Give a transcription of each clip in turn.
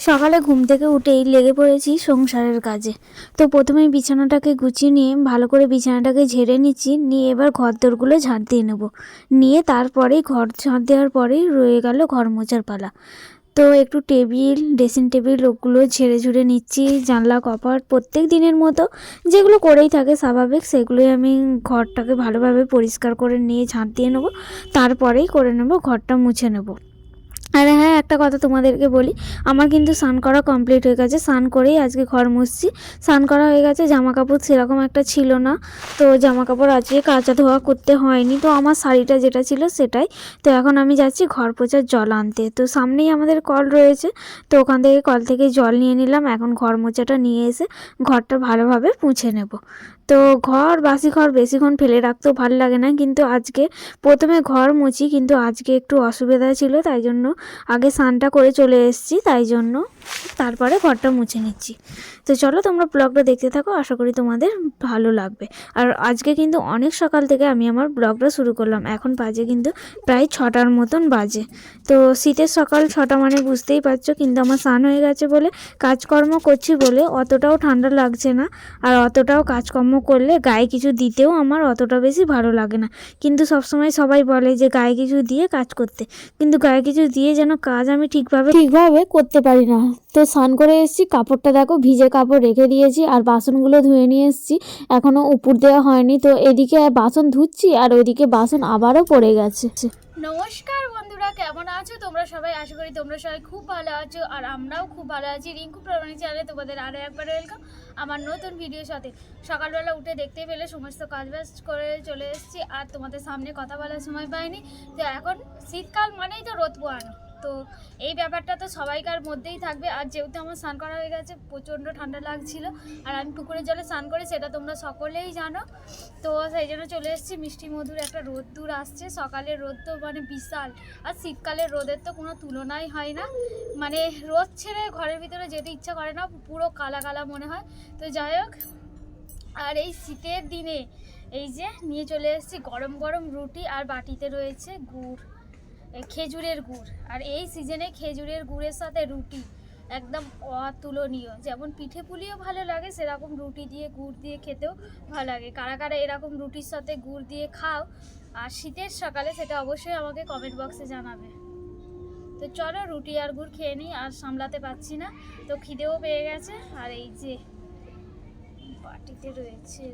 সকালে ঘুম থেকে উঠেই লেগে পড়েছি সংসারের কাজে। তো প্রথমেই বিছানাটাকে গুছিয়ে নিয়ে ভালো করে বিছানাটাকে ঝেড়ে নিচ্ছি, নিয়ে এবার ঘর দোরগুলো ঝাঁট দিয়ে নেব। নিয়ে তারপরেই ঘর ঝাঁট দেওয়ার পরেই রয়ে গেল ঘর মোছার পালা। তো একটু টেবিল, ড্রেসিং টেবিল ওগুলো ঝেড়ে ঝুড়ে নিচ্ছি, জানলা, কপাট প্রত্যেক দিনের মতো। যেগুলো করেই থাকে স্বাভাবিক, সেগুলোই আমি ঘরটাকে ভালোভাবে পরিষ্কার করে নিয়ে ঝাঁট দিয়ে নেব। তারপরেই করে নেব ঘরটা মুছে নেব। আর হ্যাঁ একটা কথা তোমাদেরকে বলি, আমার কিন্তু স্নান করা কমপ্লিট হয়ে গেছে। স্নান করেই আজকে ঘর মুছছি। স্নান করা হয়ে গেছে জামা কাপড় সেরকম একটা ছিল না। তো জামা কাপড় আজকে কাচা ধোয়া করতে হয়নি। তো আমার শাড়িটা যেটা ছিল সেটাই। তো এখন আমি যাচ্ছি ঘর পোছার জল আনতে। তো সামনেই আমাদের কল রয়েছে। তো ওখান থেকে কল থেকে জল নিয়ে নিলাম। এখন ঘর মোছাটা নিয়ে এসে ঘরটা ভালোভাবে মুছে নেব। তো ঘর, বাসি ঘর বেশিক্ষণ ফেলে রাখতেও ভালো লাগে না। কিন্তু আজকে প্রথমে ঘর মুছি, কিন্তু আজকে একটু অসুবিধা ছিল, তাই জন্য আগে স্নানটা করে চলে এসেছি, তাই জন্য তারপরে ঘরটা মুছে নিচ্ছি। তো চলো তোমরা ব্লগটা দেখতে থাকো, আশা করি তোমাদের ভালো লাগবে। আর আজকে কিন্তু অনেক সকাল থেকে আমি আমার ব্লগটা শুরু করলাম। এখন বাজে কিন্তু প্রায় ছটার মতন বাজে। তো শীতের সকাল ছটা মানে বুঝতেই পারছ, কিন্তু আমার স্নান হয়ে গেছে বলে কাজকর্ম করছি বলে অতটাও ঠান্ডা লাগছে না। আর অতটাও কাজকর্ম করলে গায়ে কিছু দিতেও আমার অতটা বেশি ভালো লাগে না। কিন্তু সবসময় সবাই বলে যে গায়ে কিছু দিয়ে কাজ করতে। কিন্তু গায়ে কিছু দিয়ে যেন কাজ আমি ঠিকভাবে ঠিকভাবে করতে পারি না। তো স্নান করে এসেছি, কাপড়টা দেখো ভিজে কাপড় রেখে দিয়েছি আর বাসনগুলো ধুয়ে নিয়ে এসেছি। এখনও উপর দেওয়া হয়নি। তো এদিকে বাসন ধুচ্ছি আর ওইদিকে বাসন আবারও পড়ে গেছে। নমস্কার বন্ধুরা, কেমন আছো? তোমরা সবাই আশা করি তোমরা সবাই খুব ভালো আছো আর আমরাও খুব ভালো আছি। রিঙ্কু প্রমাণী চ্যানেলে তোমাদের আরও একবার ওয়েলকাম আমার নতুন ভিডিওর সাথে। সকালবেলা উঠে দেখতে পেলে সমস্ত কাজ বাজ করে চলে এসেছি আর তোমাদের সামনে কথা বলার সময় পাইনি। তো এখন শীতকাল মানেই তো রোদ পোয়ানো তো এই ব্যাপারটা তো সবাইকার মধ্যেই থাকবে। আর যেহেতু আমার স্নান করা হয়ে গেছে, প্রচণ্ড ঠান্ডা লাগছিল। আর আমি পুকুরের জলে স্নান করি, সেটা তোমরা সকলেই জানো। তো সেই জন্য চলে এসেছি। মিষ্টি মধুর একটা রোদ্দুর আসছে। সকালের রোদ তো মানে বিশাল। আর শীতকালের রোদের তো কোনো তুলনাই হয় না। মানে রোদ ছেড়ে ঘরের ভিতরে যেতে ইচ্ছা করে না, পুরো কালা কালা মনে হয়। তো যাই হোক, আর এই শীতের দিনে এই যে নিয়ে চলে এসেছি গরম গরম রুটি আর বাটিতে রয়েছে গুড়। খেজুরের গুড়। আর এই সিজনে খেজুরের গুড়ের সাথে রুটি একদম অতুলনীয়। যেমন পিঠে পুলিও ভালো লাগে, সেরকম রুটি দিয়ে গুড় দিয়ে খেতেও ভালো লাগে। কারা কারা এরকম রুটির সাথে গুড় দিয়ে খাও আর শীতের সকালে সেটা অবশ্যই আমাকে কমেন্ট বক্সে জানাবে। তো চলো রুটি আর গুড় খেয়ে নিই, আর সামলাতে পারছি না। তো খিদেও পেয়ে গেছে। আর এই যে বাটিতে রয়েছে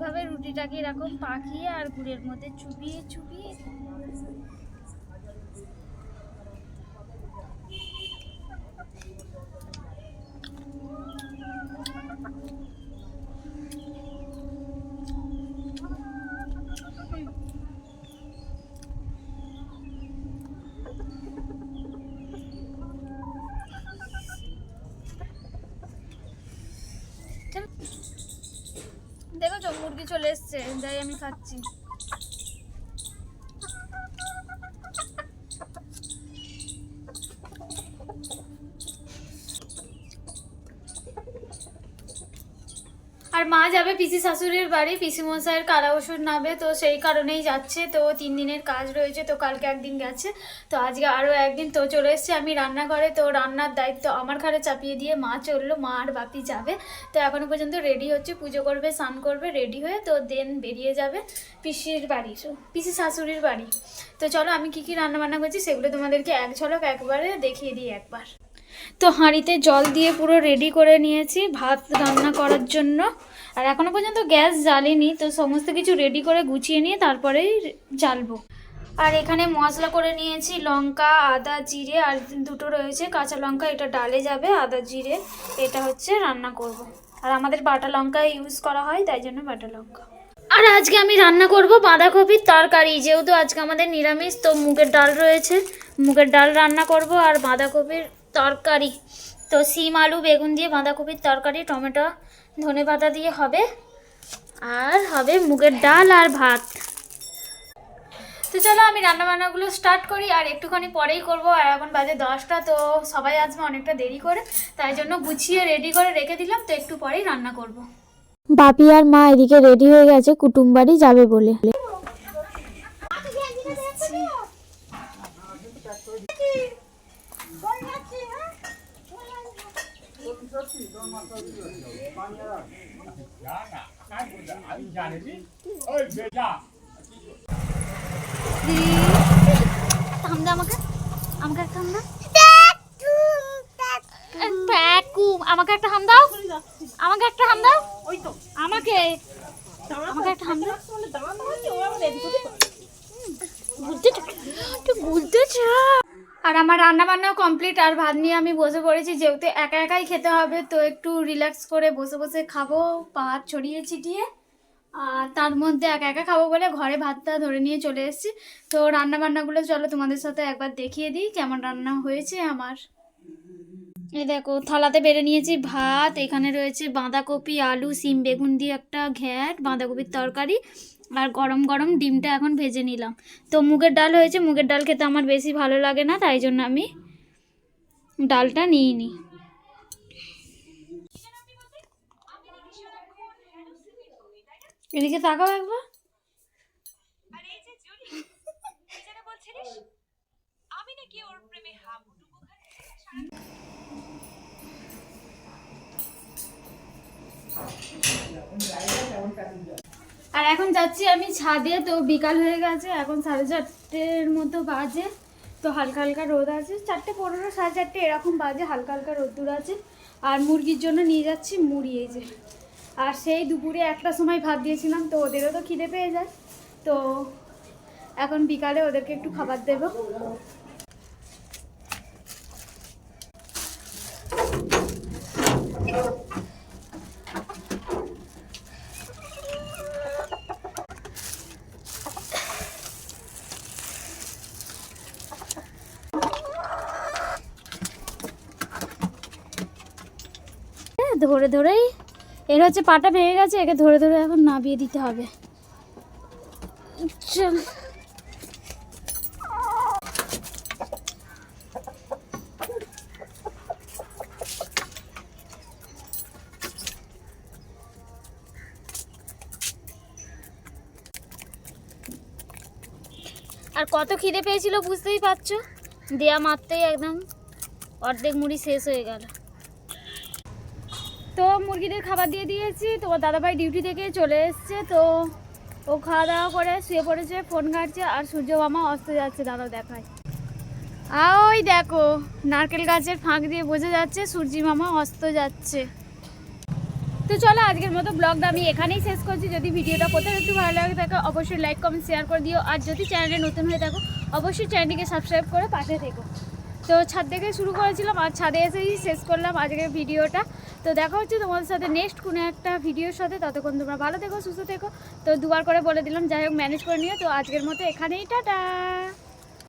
এইভাবে রুটিটাকে এরকম পাকিয়ে আর গুড়ের মধ্যে চুবিয়ে চুবিয়ে দেখো মুরগি চলে এসছে, যাই আমি খাচ্ছি। আর মা যাবে পিসি শাশুড়ির বাড়ি পিসি মশাইয়ের কালা ওষুধ নাবে, তো সেই কারণেই যাচ্ছে, তো তিন দিনের কাজ রয়েছে, তো কালকে একদিন গেছে। তো আজকে আরও একদিন তো চলে এসছে। আমি রান্নাঘরে, তো রান্নার দায়িত্ব আমার ঘরে চাপিয়ে দিয়ে মা চলল, মা আর বাপি যাবে। তো এখনও পর্যন্ত রেডি হচ্ছে, পুজো করবে, স্নান করবে রেডি হয়ে তো দেন বেরিয়ে যাবে পিসির বাড়ি, পিসি শাশুড়ির বাড়ি। তো চলো আমি কি কি রান্না বান্না করছি সেগুলো তোমাদেরকে এক ঝলক একবারে দেখিয়ে দিই একবার। তো হাঁড়িতে জল দিয়ে পুরো রেডি করে নিয়েছি ভাত রান্না করার জন্য। আর এখনও পর্যন্ত গ্যাস জ্বালিনি, তো সমস্ত কিছু রেডি করে গুছিয়ে নিয়ে তারপরেই জ্বালবো। আর এখানে মশলা করে নিয়েছি, লঙ্কা, আদা, জিরে, আর দুটো রয়েছে, কাঁচা লঙ্কা, এটা ডালে যাবে, আদা, জিরে, এটা হচ্ছে রান্না করব। আর আমাদের বাটা লঙ্কা ইউজ করা হয়, তাই জন্য বাটা লঙ্কা। আর আজকে আমি রান্না করব বাঁধাকপির তরকারি, যেহেতু আজকে আমাদের নিরামিষ, তো মুগের ডাল রয়েছে, মুগের ডাল রান্না করব আর বাঁধাকপির তরকারি। তো সিম আলু, বেগুন দিয়ে বাঁধাকপির তরকারি, টমেটো ধনে পাতা দিয়ে হবে, আর হবে মুগের ডাল আর ভাত। তো চলো আমি রান্না বান্নাগুলো স্টার্ট করি আর একটুখানি পরেই করব। আর এখন বাজে দশটা তো সবাই আসবে অনেকটা দেরি করে। তাই জন্য গুছিয়ে রেডি করে রেখে দিলাম তো একটু পরেই রান্না করব। বাপি আর মা এদিকে রেডি হয়ে গেছে কুটুম বাড়ি যাবে বলে। থাম দে আমাকে। আমাকে একটা হাম দাও আমাকে একটা হাম দাও। আমাকে একটা হাম দাও। আমাকে আমাকে একটা হাম দাও ঘুরতে চা-। আর আমার রান্না বান্নাও কমপ্লিট আর ভাত নিয়ে আমি বসে পড়েছি যেহেতু একা একাই খেতে হবে তো একটু রিল্যাক্স করে বসে বসে খাব ভাত ছড়িয়ে ছিটিয়ে। তার মধ্যে একা একা খাব বলে ঘরে ভাতটা ধরে নিয়ে চলে এসেছি। তো রান্না বান্নাগুলো চলো তোমাদের সাথে একবার দেখিয়ে দিই কেমন রান্না হয়েছে আমার। এই দেখো, থালাতে বেড়ে নিয়েছি ভাত, এখানে রয়েছে বাঁধাকপি, আলু, সিম, বেগুন দিয়ে একটা ঘ্যাট, বাঁধাকপির তরকারি আর গরম গরম ডিমটা এখন ভেজে নিলাম। তো মুগের ডাল হয়েছে, মুগের ডাল খেতে আমার বেশি ভালো লাগে না, তাই জন্য আমি ডালটা নিই নি এদিকে তাকাও একবার। আর এখন যাচ্ছি আমি ছাদে তো বিকাল হয়ে গেছে এখন সাড়ে চারটের মতো বাজে তো হালকা হালকা রোদ আছে। চারটে পনেরো সাড়ে চারটে এরকম বাজে হালকা হালকা রোদ্দুর আছে। আর মুরগির জন্য নিয়ে যাচ্ছি মুড়ি এই যে। আর সেই দুপুরে একটা সময় ভাত দিয়েছিলাম তো ওদেরও তো খিদে পেয়ে যায়। তো এখন বিকালে ওদেরকে একটু খাবার দেবো। হ্যাঁ, ধরে ধরেই এর হচ্ছে পাটা ভেঙে গেছে, একে ধরে ধরে এখন নাবিয়ে দিতে হবে। আর কত খিদে পেয়েছিল বুঝতেই পারছ? দেয়া মারতেই একদম অর্ধেক মুড়ি শেষ হয়ে গেল। তো মুরগিদের খাবার দিয়ে দিয়েছি। তো ওর দাদাভাই ডিউটি থেকে চলে এসছে। তো ও খাওয়া দাওয়া করে শুয়ে পড়েছে ফোন ঘাটছে আর সূর্য মামা অস্ত যাচ্ছে দাদা দেখায়। আর ওই দেখো, নারকেল গাছের ফাঁক দিয়ে বোঝা যাচ্ছে সূর্যি মামা অস্ত যাচ্ছে। তো চলো আজকের মতো ব্লগটা আমি এখানেই শেষ করছি। যদি ভিডিওটা কোথাও একটু ভালো লাগে থাকে, অবশ্যই লাইক কমেন্ট শেয়ার করে দিও। আর যদি চ্যানেলে নতুন হয়ে থাকো, অবশ্যই চ্যানেলটিকে সাবস্ক্রাইব করে পাশে থেকো। তো ছাদ থেকে শুরু করেছিলাম, আর ছাদে এসেই শেষ করলাম আজকের ভিডিওটা। তো দেখা হচ্ছে তোমাদের সাথে নেক্সট কোনো একটা ভিডিওর সাথে। ততক্ষণ তোমরা ভালো থেকো, সুস্থ থেকো। তো দুবার করে বলে দিলাম, যাই হোক ম্যানেজ করে নিও। তো আজকের মতো এখানেই, টাটা!